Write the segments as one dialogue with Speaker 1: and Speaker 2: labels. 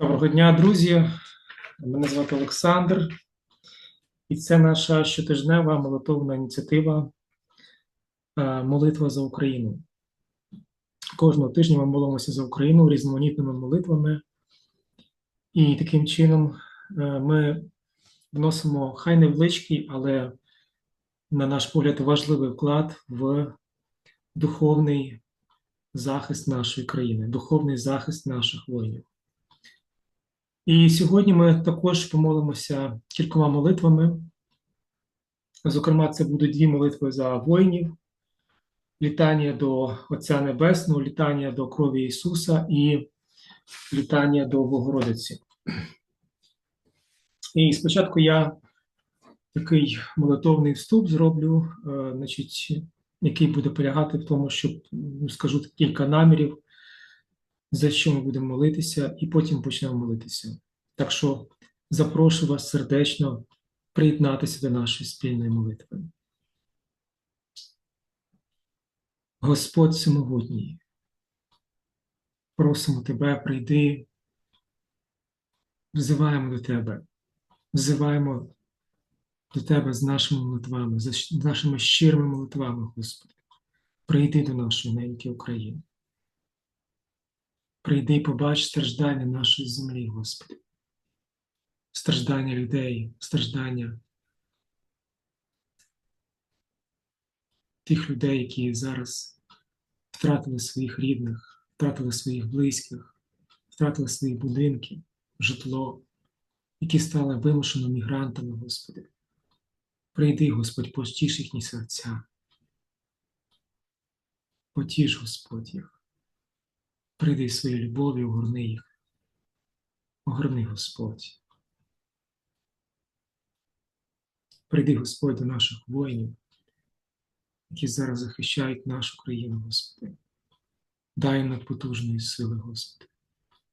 Speaker 1: Доброго дня, друзі. Мене звати Олександр, і це наша щотижнева молитовна ініціатива е, Молитва за Україну. Кожного тижня ми молимося за Україну різноманітними молитвами, і таким чином е, ми вносимо хай невеличкий, але, на наш погляд, важливий вклад в духовний захист нашої країни, духовний захист наших воїнів. І сьогодні ми також помолимося кількома молитвами. Зокрема, це будуть дві молитви за воїнів, літання до Отця Небесного, літання до крові Ісуса і літання до Богородиці. І спочатку я такий молитовний вступ зроблю, е, значить, який буде полягати в тому, що ну, скажу кілька намірів, за що ми будемо молитися, і потім почнемо молитися. Так що запрошую вас сердечно приєднатися до нашої спільної молитви. Господь Всемогутній, просимо Тебе, прийди, взиваємо до Тебе, взиваємо до Тебе з нашими молитвами, з нашими щирими молитвами, Господи. Прийди до нашої неньки України. Прийди і побач страждання нашої землі, Господи. Страждання людей, страждання тих людей, які зараз втратили своїх рідних, втратили своїх близьких, втратили свої будинки, житло, які стали вимушено мігрантами, Господи. Прийди, Господь, потіш їхні серця. Потіш, Господь їх. Прийди своєю любов'ю, огорни їх. Огорни, Господь. Прийди, Господь, до наших воїнів, які зараз захищають нашу країну, Господи. Дай їм надпотужної сили, Господи,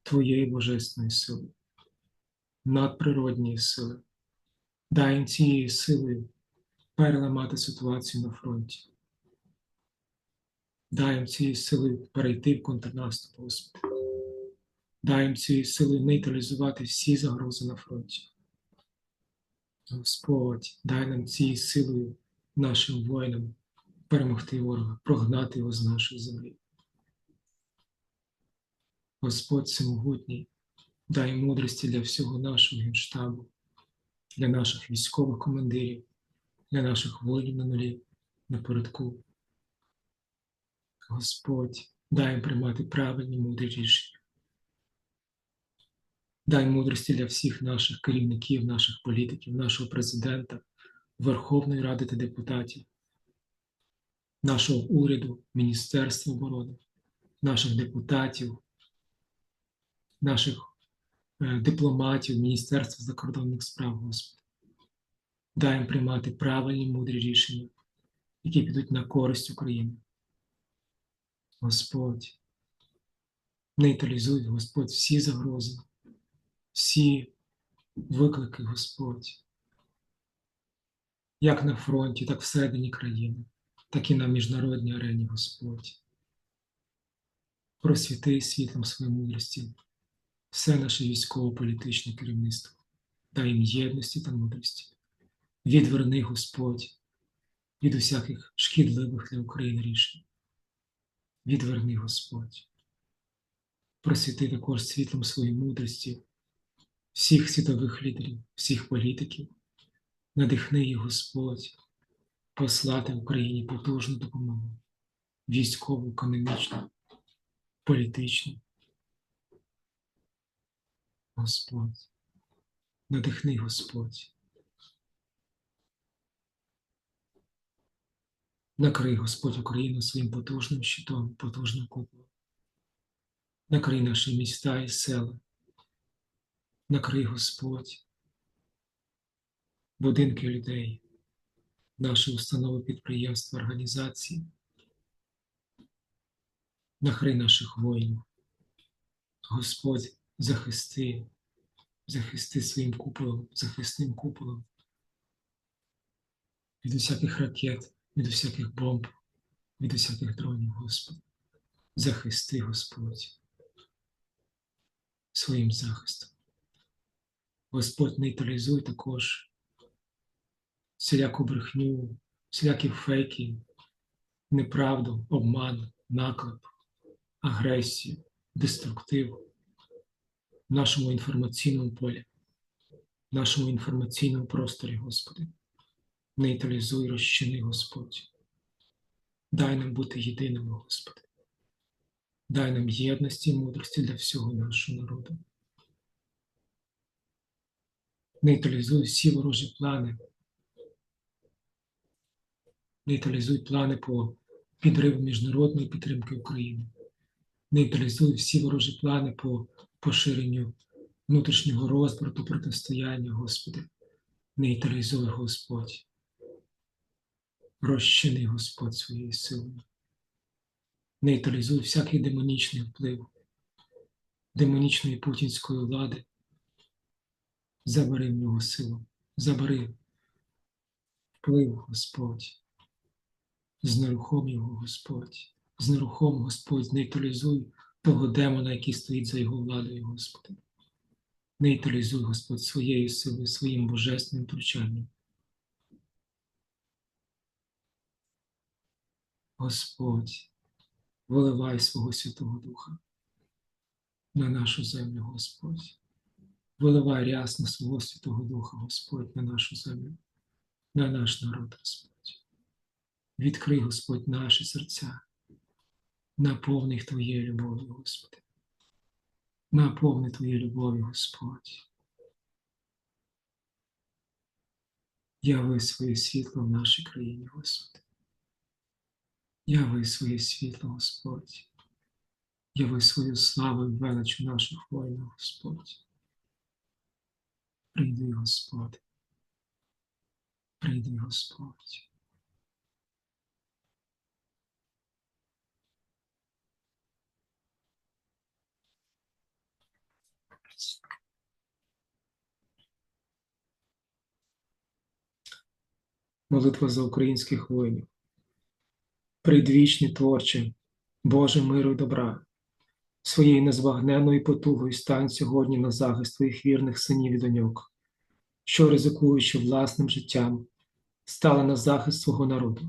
Speaker 1: Твоєї божественної сили, надприродньої сили. Дай їм цією силою переламати ситуацію на фронті. Дай їм цією силою перейти в контрнаступ, Господи. Дай їм цією силою нейтралізувати всі загрози на фронті. Господь, дай нам цією силою нашим воїнам перемогти ворога, прогнати його з нашої землі. Господь всемогутній, дай мудрості для всього нашого генштабу, для наших військових командирів, для наших воїнів на нулі, напередку. Господь, дай приймати правильні мудрі рішення. Дай мудрості для всіх наших керівників, наших політиків, нашого президента, Верховної Ради та депутатів, нашого уряду, Міністерства оборони, наших депутатів, наших е, дипломатів, Міністерства закордонних справ, Господи. Дай їм приймати правильні мудрі рішення, які підуть на користь України. Господь, нейтралізуй, Господь, всі загрози, всі виклики, Господь, як на фронті, так всередині країни, так і на міжнародній арені, Господь. Просвіти світлом своєї мудрості, все наше військово-політичне керівництво, дай їм єдності та мудрості. Відверни, Господь, від усяких шкідливих для України рішень. Відверни, Господь. Просвіти також світлом своєї мудрості всіх світових лідерів, всіх політиків, надихни їх, Господь, послати Україні потужну допомогу, військову, економічну, політичну. Господь, надихни, Господь. Накрий Господь Україну своїм потужним щитом, потужним куполом. Накрий наші міста і села. Накрий Господь, будинки людей, наші установи підприємства, організації. Накрий наших воїнів. Господь, захисти, захисти своїм куполом, захисним куполом від усяких ракет від усяких бомб, від усяких дронів, Господи. Захисти, Господь. своїм захистом. Господь нейтралізуй також всіляку брехню, всілякі фейки, неправду, обман, наклеп, агресію, деструктив в нашому інформаційному полі, в нашому інформаційному просторі, Господи. Нейтралізуй, розчини, Господь. Дай нам бути єдиними, Господи. Дай нам єдності і мудрості для всього нашого народу. Нейтралізуй всі ворожі плани. Нейтралізуй плани по підриву міжнародної підтримки України. Нейтралізуй всі ворожі плани по поширенню внутрішнього розбрату, протистояння, Господи. Нейтралізуй, Господь. Розчини, Господь, своєю силою. Нейтралізуй всякий демонічний вплив, демонічної путінської влади. Забери в нього силу, забери вплив, Господь. Знерухом його, Господь. Знерухом, Господь, нейтралізуй того демона, який стоїть за його владою, Господи. Нейтралізуй, Господь, своєю силою, своїм божественним втручанням. Господь, виливай свого Святого Духа на нашу землю, Господь. Виливай рясно свого Святого Духа, Господь, на нашу землю, на наш народ, Господь. Відкрий, Господь, наші серця, наповни їх Твоєю любов'ю, Господи. Наповни Твоєю любов'ю, Господь. Яви своє світло в нашій країні, Господи. Яви своє світло, Господь. Яви свою славу і велич у наших воїнах, Господь. Прийди, Господь. Прийди, Господь. Молитва за українських воїнів. Придвічні творче, Боже миру й добра, своєю незбагненною потугою стань сьогодні на захист твоїх вірних синів і доньок, що, ризикуючи власним життям, стали на захист свого народу.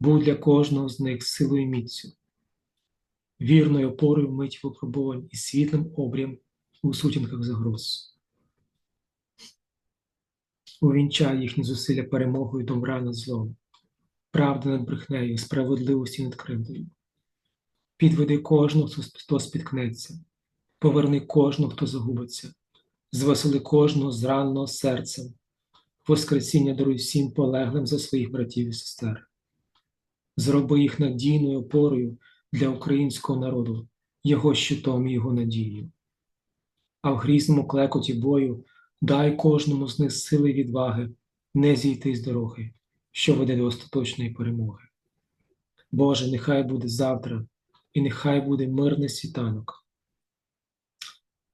Speaker 1: Будь для кожного з них силою і міцю, вірною опорою мить випробувань і світлим обрієм у сутінках загроз. Увінчай їхні зусилля перемогою добра над злом, правди над брехнею, справедливості над кривдою. Підведи кожного, хто спіткнеться, поверни кожного, хто загубиться, звесели кожного зраненого серцем, воскресіння даруй всім полеглим за своїх братів і сестер. Зроби їх надійною опорою для українського народу, його щитом і його надією. А в грізному клекоті бою дай кожному з них сили і відваги не зійти з дороги, що веде до остаточної перемоги. Боже, нехай буде завтра, і нехай буде мирний світанок,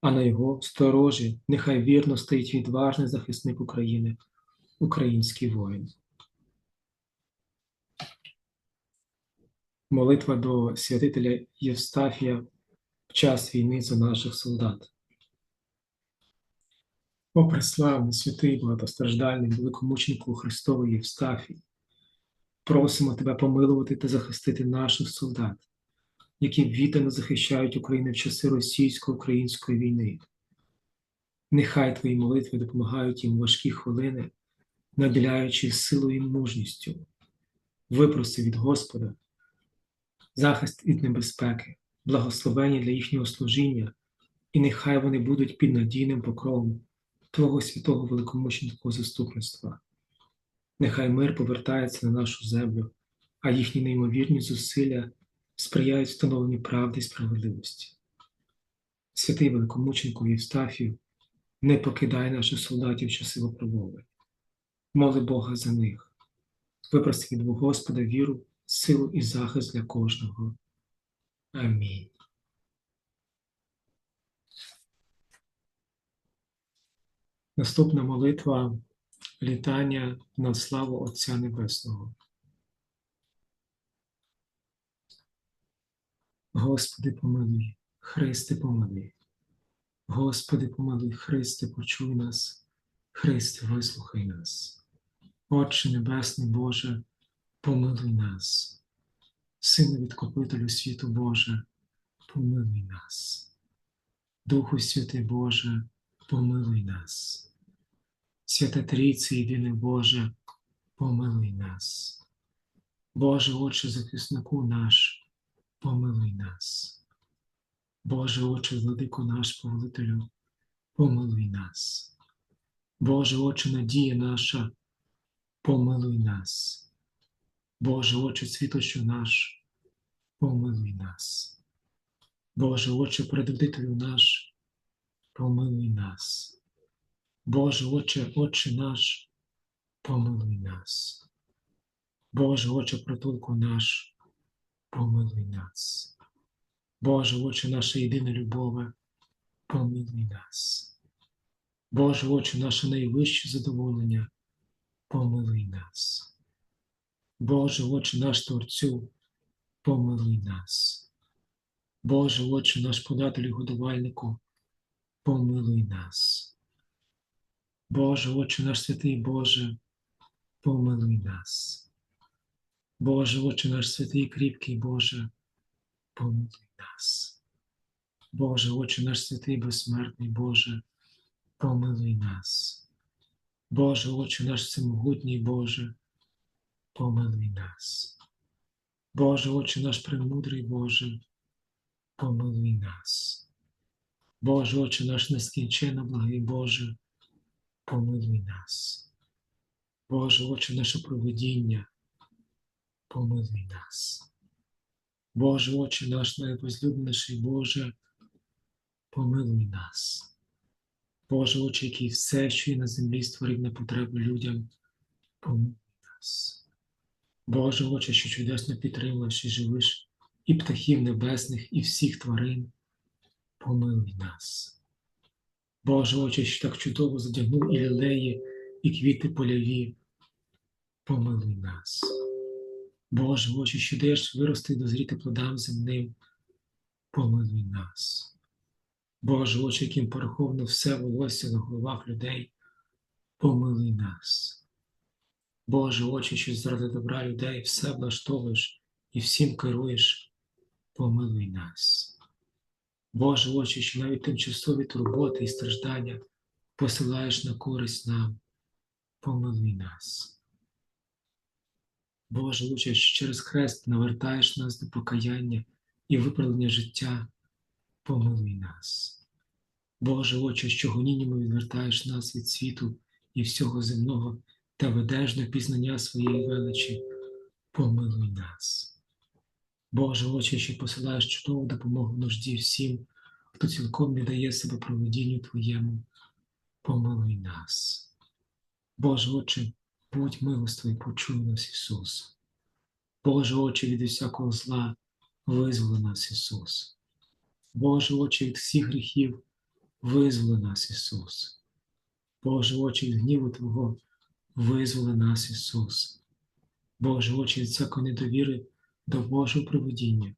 Speaker 1: а на його сторожі нехай вірно стоїть відважний захисник України, український воїн. Молитва до святителя Євстафія в час війни за наших солдат. О, преславний, святий, багатостраждальний, великомученику Христовий Євстафій, просимо тебе помилувати та захистити наших солдат, які віддано захищають Україну в часи російсько-української війни. Нехай твої молитви допомагають їм важкі хвилини, наділяючи силою і мужністю, випроси від Господа, захист від небезпеки, благословення для їхнього служіння, і нехай вони будуть під надійним покровом. Твого святого великомученого заступництва. Нехай мир повертається на нашу землю, а їхні неймовірні зусилля сприяють встановленню правди і справедливості. Святий великомученку Євстафію, не покидай наших солдатів в часи випробовувань. Моли Бога за них, випроси від Господа віру, силу і захист для кожного. Амінь. Наступна молитва літання на славу Отця Небесного. Господи помилуй, Христе помилуй, Господи, помилуй, Христе, почуй нас, Христе, вислухай нас. Отче Небесний Боже, помилуй нас. Сину відкупителю світу Боже, помилуй нас. Духу Святий Боже, помилуй нас. Свята Трійце, єдине Боже, помилуй нас. Боже, Отче захиснику наш, помилуй нас. Боже, Отче, владику наш повелителю, помилуй нас. Боже, Отче, надія наша, помилуй нас. Боже, Отче, світочу наш, помилуй нас. Боже, Отче, предводителю наш, помилуй нас. Боже, Отче, Отче наш, помилуй нас. Боже, Отче, притулку наш, помилуй нас. Боже, Отче, наше єдине любове, помилуй нас. Боже, Отче, наше найвище задоволення, помилуй нас. Боже, Отче наш Творцю, помилуй нас. Боже, Отче наш податель і годувальнику, помилуй нас. Боже, Отче наш святий Боже, помилуй нас. Боже, Отче наш святий кріпкий Боже, помилуй нас. Боже, Отче наш святий безсмертний Боже, помилуй нас. Боже, Отче наш всемогутній Боже, помилуй нас. Боже, Отче наш премудрий Боже, помилуй нас. Боже, Отче наш нескінченно благий Боже, помилуй нас. Боже, Отче наше провидіння, помилуй нас. Боже, Отче наш найвозлюбленіший Боже, помилуй нас. Боже, Отче, який все, що є на землі створив на потреби людям, помилуй нас. Боже, Отче, що чудесно підтримуєш і живиш і птахів небесних, і всіх тварин, помилуй нас. Боже, Отче, що так чудово задягнув і лілеї, і квіти поляві, помилуй нас. Боже, Отче, що даєш вирости і дозріти плодам земним, помилуй нас. Боже, Отче, яким пораховано все волосся на головах людей, помилуй нас. Боже, Отче, що заради добра людей все влаштовуєш і всім керуєш, помилуй нас. Боже, Отче, що навіть тимчасові турботи і страждання посилаєш на користь нам, помилуй нас. Боже, Отче, що через хрест навертаєш нас до покаяння і виправлення життя, помилуй нас. Боже, Отче, що гоніннями відвертаєш нас від світу і всього земного та ведеш до пізнання своєї величі, помилуй нас. Боже, Отче, що посилаєш чудову допомогу в нужді всім, хто цілком не дає себе проведінню Твоєму, помилуй нас. Боже, Отче, будь милостивий, почуй нас, Ісус. Боже, Отче, від усякого зла, визволи нас, Ісус. Боже, Отче, від всіх гріхів, визволи нас, Ісус. Боже, Отче, від гніву Твого, визволи нас, Ісус. Боже, очі від всякої недовіри до Божого проведіння,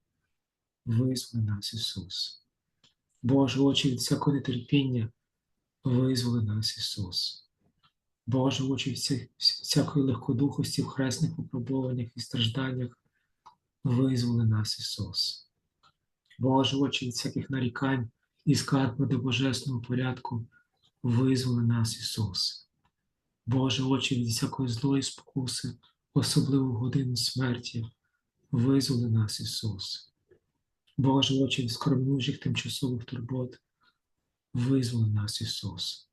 Speaker 1: визволи нас, Ісус. Боже, очі від всякого нетерпіння, визволи нас, Ісус. Боже, очі від всякої легкодухості в хресних випробуваннях і стражданнях, визволи нас, Ісус. Боже, очі від всяких нарікань і скарб до божественного порядку, визволи нас, Ісус. Боже, очі від всякої злої спокуси, особливо в годину смерті, визволи нас, Ісус. Боже, очі від скоромнужих тимчасових турбот, визволи нас, Ісус.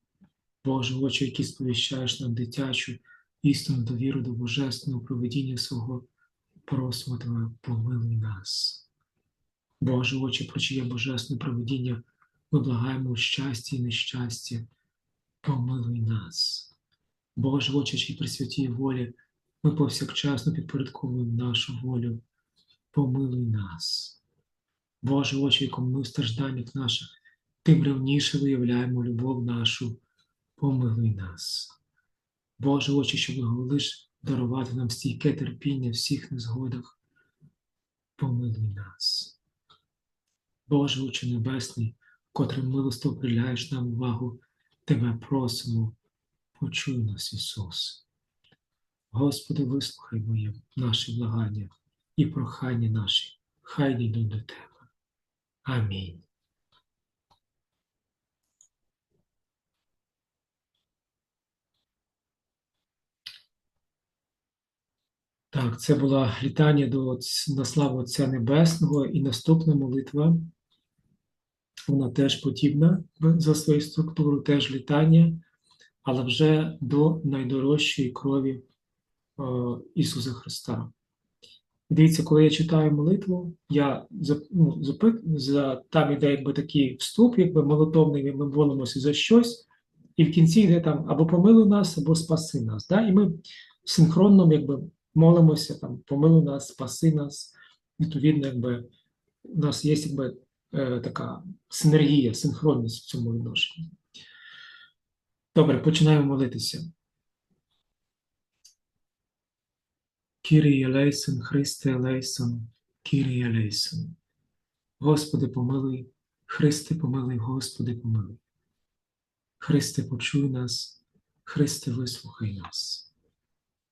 Speaker 1: Боже, очі, які сповіщаєш нам дитячу, істинну довіру до божественного проведіння свого, просимо Тебе, помилуй нас. Боже, очі, про чиє божественне проведіння, ми благаємо у щасті і нещасті, помилуй нас. Боже, очі, чий при святій волі, ми повсякчасно підпорядковуємо нашу волю, помилуй нас. Боже, очі, якому ми в стражданнях наших, тим ревніше виявляємо любов нашу, помилуй нас. Боже, очі, що благоволиш дарувати нам стійке терпіння всіх незгодах, помилуй нас. Боже, Отче Небесний, котрим милостиво приділяєш нам увагу, Тебе просимо, почуй нас, Ісус. Господи, вислухай моє наші благання і прохання наші, хай дійдуть до Тебе. Амінь. Так, це була літання до на славу Отця Небесного і наступна молитва. Вона теж подібна за своєю структурою, теж літання, але вже до найдорожчої крові е, Ісуса Христа. Дивіться, коли я читаю молитву, я ну, за, там іде якби такий вступ, якби молитовний, ми молимося за щось, і в кінці йде там або помилуй нас, або спаси нас. Да? І ми синхронно якби, молимося, там, помилуй нас, спаси нас. Відповідно, якби, у нас є якби, е, така синергія, синхронність в цьому відношенні. Добре, починаємо молитися. Кірій Елейсон, Христе Елейсон, Кірій Елейсон. Господи, помилуй, Христе, помилуй, Господи, помилуй. Христе, почуй нас, Христе, вислухай нас.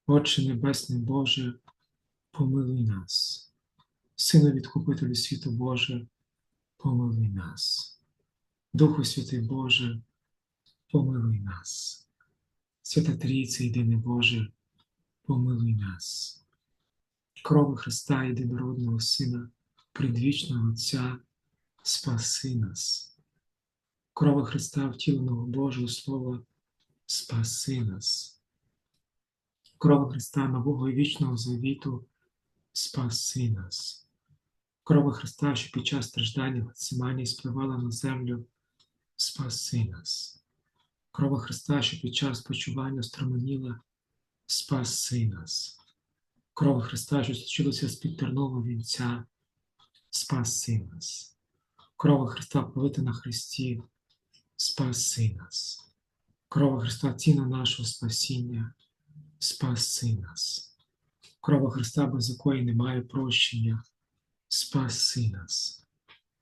Speaker 1: Отче Небесний Боже, помилуй нас. Сину відкупителю світу Боже, помилуй нас. Духу Святий Боже, помилуй нас. Свята Трійце, єдиний Боже, помилуй нас. Крови Христа, єдинородного Сина, предвічного Отця, спаси нас. Крови Христа, втіленого Божого Слова, спаси нас. Крови Христа, нового і вічного завіту, спаси нас. Крови Христа, що під час страждання Гециманії спливала на землю, спаси нас. Крова Христа, що під час почування строменіла, спаси нас. Кров Христа, що сточилася з-під тернового вінця, спаси нас. Кров Христа пролита на Христі, спаси нас. Кров Христа ціна нашого спасіння, спаси нас. Кров Христа, без якої немає прощення, спаси нас.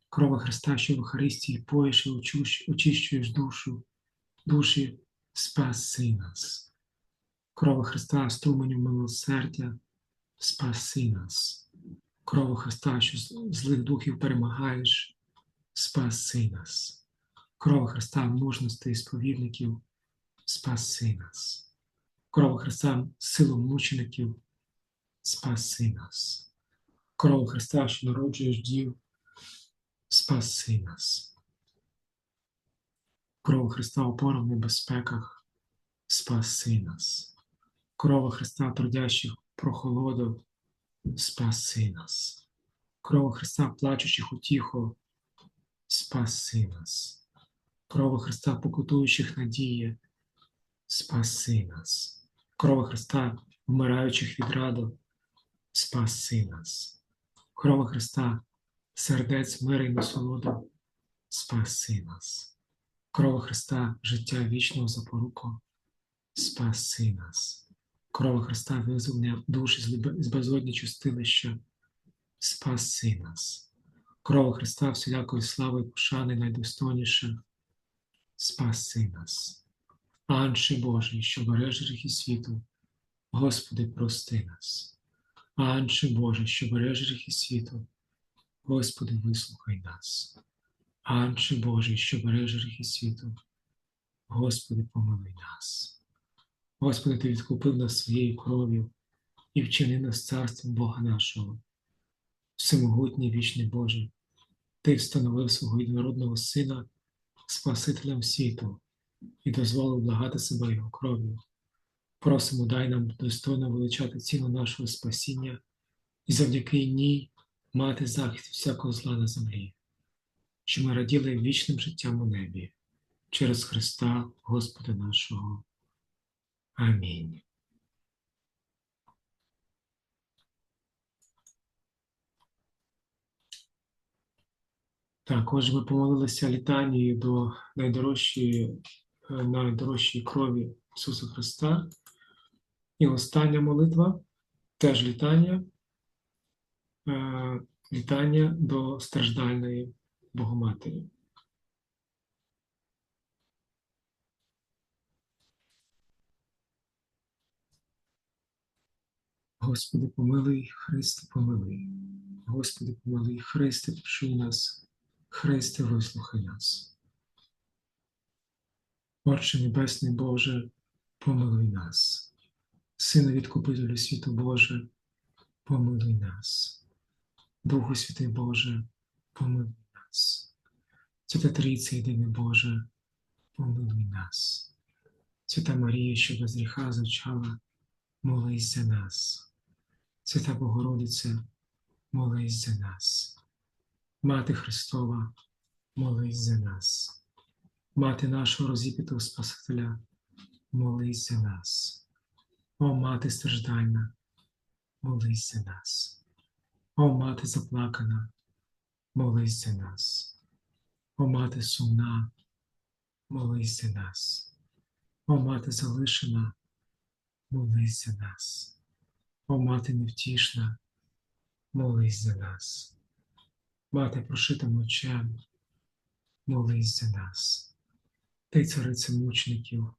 Speaker 1: Кров Христа, що в Евхаристії поєш і очищуєш душу, душі, спаси нас. Кров Христа, струменю милосердя, спаси нас. Кров Христа, що злих духів перемагаєш, спаси нас. Кров Христа, мужності і сповідників, спаси нас. Кров Христа, силу мучеників, спаси нас. Кров Христа, що народжуєш дів, спаси нас. Кров Христа, опора в небезпеках, спаси нас. Кров Христа, трудящих прохолоду, спаси нас. Кров Христа, плачучих утіху, спаси нас. Кров Христа, покутуючих надії, спаси нас. Кров Христа, вмираючих від раду, спаси нас. Кров Христа, сердець мира і насолоду, спаси нас. Кров Христа, життя вічного запоруку, спаси нас. Кров Христа, визволення душі з безодні чистилища, спаси нас. Кров Христа, всілякої слави і пошани найдостойніше, спаси нас. Анче Божий, що береш гріхи світу, Господи, прости нас. Анче Боже, що береш гріхи світу, Господи, вислухай нас. Анче Божий, що береш гріхи світу, Господи, помилуй нас. Господи, Ти відкупив нас своєю кров'ю і вчини нас царством Бога нашого. Всемогутній вічний Боже, Ти встановив свого єдинородного Сина Спасителем світу і дозволив благати себе Його кров'ю. Просимо, дай нам достойно величати ціну нашого спасіння і завдяки ній мати захист всякого зла на землі, що ми раділи вічним життям у небі через Христа Господа нашого. Амінь. Так, отже, ми помолилися літанією до найдорожчої, е, найдорожчої крові Ісуса Христа. І остання молитва теж літання, е, літання до страждальної Богоматері. Господи, помилуй, Христе, помилуй. Господи, помилуй, Христе, почуй нас, Христе, вислухай нас. Отче Небесний Боже, помилуй нас. Сина відкупителю світу Боже, помилуй нас. Духу Святий Боже, помилуй нас. Свята Трійця, єдиний Боже, помилуй нас. Свята Марія, що без гріха зачала, молись за нас. Свята Богородице, молись за нас. Мати Христова, молись за нас. Мати нашого розіпітого Спасителя, молись за нас. О, мати страждальна, молись за нас. О, мати заплакана, молись за нас. О, мати сумна, молись за нас. О, мати залишена, молись за нас. О, мати невтішна, молись за нас. Мати прошита мечем, молись за нас. Ти, цариця мучеників,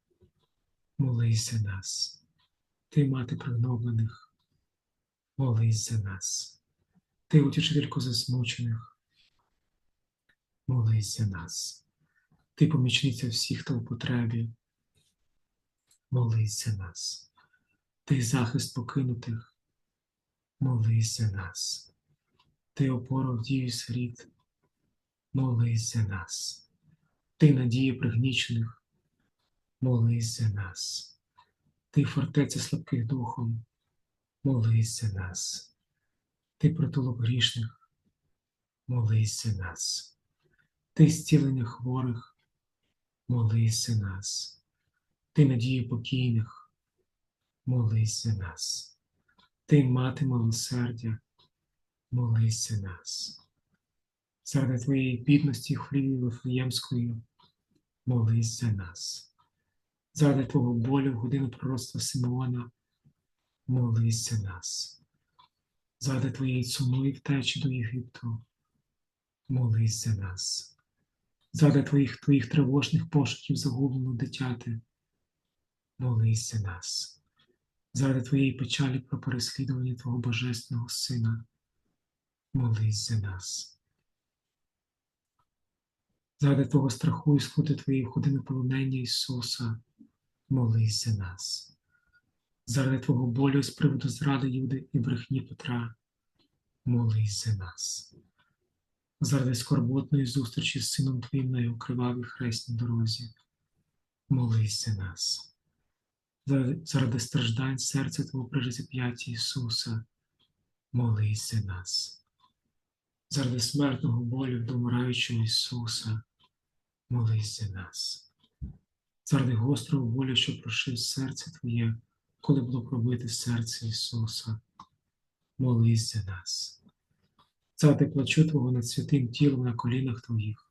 Speaker 1: молись за нас. Ти, мати пригноблених, молись за нас. Ти, утішителько засмучених, молись за нас. Ти помічниця всіх, хто в потребі, молись за нас. Ти захист покинутих, молись за нас. Ти опора вдію сиріт, молись за нас. Ти надія пригнічених, молись за нас. Ти фортеця слабких духом, молись за нас. Ти притулок грішних, молись за нас. Ти зцілення хворих, молись за нас. Ти надія покійних, молись за нас. Ти мати милосердя, молись за нас. Заради твоєї бідності хліві Вифлеємської, молись за нас. Заради твого болю в годину пророцтва Симеона, молись за нас. Заради твоєї сумної втечі до Єгипту, молись за нас. Заради твоїх твоїх тривожних пошуків загубленого дитяти, молись за нас. Заради твоєї печалі про переслідування Твого Божественного Сина, молись за нас. Заради Твого страху і скути Твоєї години полонення Ісуса, молись за нас. Заради Твого болю з приводу зради Юди і брехні Петра, молись за нас. Заради скорботної зустрічі з Сином Твоїм на його кривавій хресній дорозі, молись за нас. Заради, страждань серця Твого при розіп'ятті Ісуса, молись за нас. Заради смертного болю до вмираючого Ісуса, молись за нас. Заради гострого болю, що прошив серце Твоє, коли було пробите серце Ісуса, молись за нас. Заради плачу Твого над святим тілом на колінах Твоїх,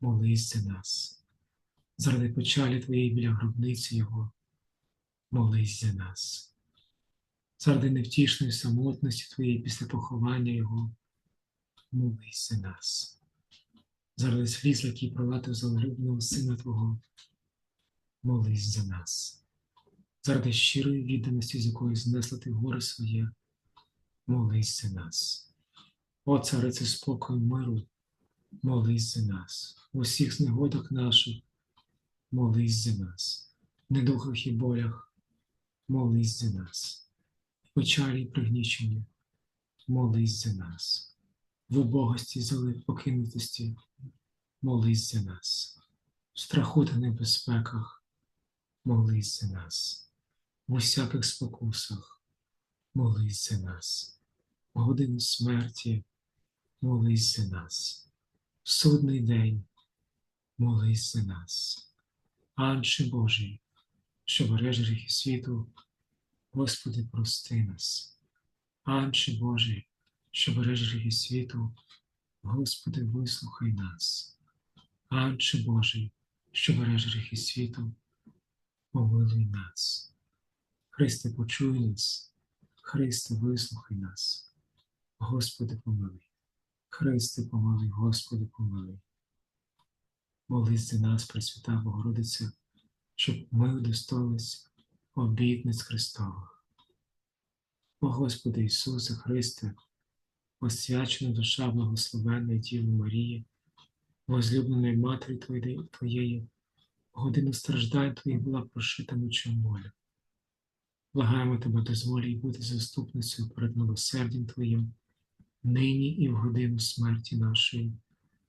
Speaker 1: молись за нас. Заради печалі Твоєї біля гробниці Його, молись за нас. Заради невтішної самотності Твоєї після поховання Його, молись за нас. Заради сліз, які пролатив за улюбленого Сина Твого, молись за нас. Заради щирої відданості, з якої знесла ти горе своє, молись за нас. О, царице спокою миру, молись за нас. У всіх знегодах наших, молись за нас, в недухах і болях, молись за нас, в печалі і пригніченні, молись за нас, в убогості зали покинутості, молись за нас, в страху та небезпеках, молись за нас, в усяких спокусах, молись за нас, в годину смерті, молись за нас, в судний день, молись за нас. Анче Божий, що береш гріхи світу, Господи, прости нас. Анче Божий, що береш гріхи світу, Господи, вислухай нас. Анче Божий, що береш гріхи світу, помилуй нас. Христе, почуй нас, Христе, вислухай нас. Господи, помилуй. Христе, помилуй, Господи, помилуй. Молись за нас, Пресвята Богородиця, щоб ми удостоїлись обітниць Христових. О Господи Ісусе Христе, освячена душа благословенної Діви Марії, возлюбленої Матері Твоєї, годину страждань Твоїх була прошита мечом воля. Благаємо Тебе, дозволі бути заступницею перед милосердям Твоїм, нині і в годину смерті нашої,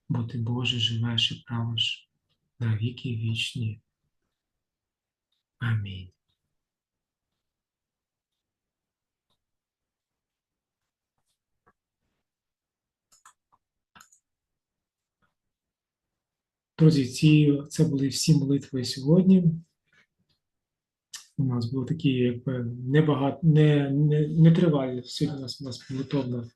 Speaker 1: бо Ти, Боже, живеш і правиш на віки вічні. Амінь. Друзі, ці, це були всі молитви сьогодні. У нас було такі, якби небагато, не, не, не тривалі. Сьогодні у нас, у нас молитовна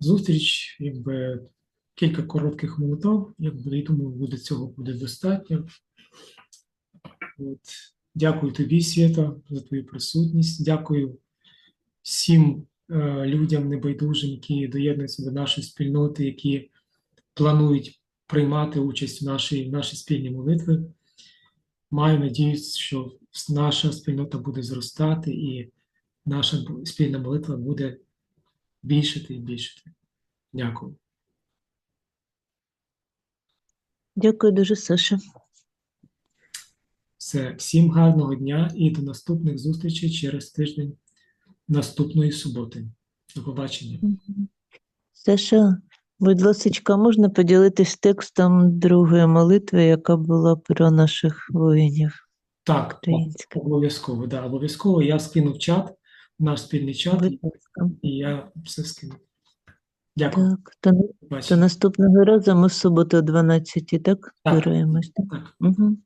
Speaker 1: зустріч, якби кілька коротких молитов, якби, і тому буде цього буде достатньо. От. Дякую тобі, Свята, за твою присутність. Дякую всім е, людям небайдужим, які доєднуються до нашої спільноти, які планують приймати участь в нашій, нашій спільній молитві. Маю надію, що наша спільнота буде зростати і наша спільна молитва буде більшати і більшати. Дякую.
Speaker 2: Дякую дуже, Саша.
Speaker 1: Все, всім гарного дня і до наступних зустрічей через тиждень наступної суботи. До побачення.
Speaker 2: Саша, будь ласка, можна поділитись текстом другої молитви, яка була про наших воїнів
Speaker 1: Так, обов'язково, да, обов'язково. Я скину в чат, наш спільний чат, і я все скину. Дякую.
Speaker 2: Так, то, то наступного разу ми в суботу о 12, так?
Speaker 1: Так.
Speaker 2: Так?
Speaker 1: Так.
Speaker 2: Угу.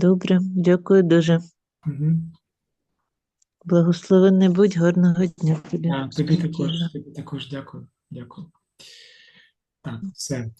Speaker 2: Добре, дякую дуже.
Speaker 1: Угу.
Speaker 2: Благословенний будь, гарного дня тобі.
Speaker 1: А, тобі також, тобі також дякую. Дякую. Так, все.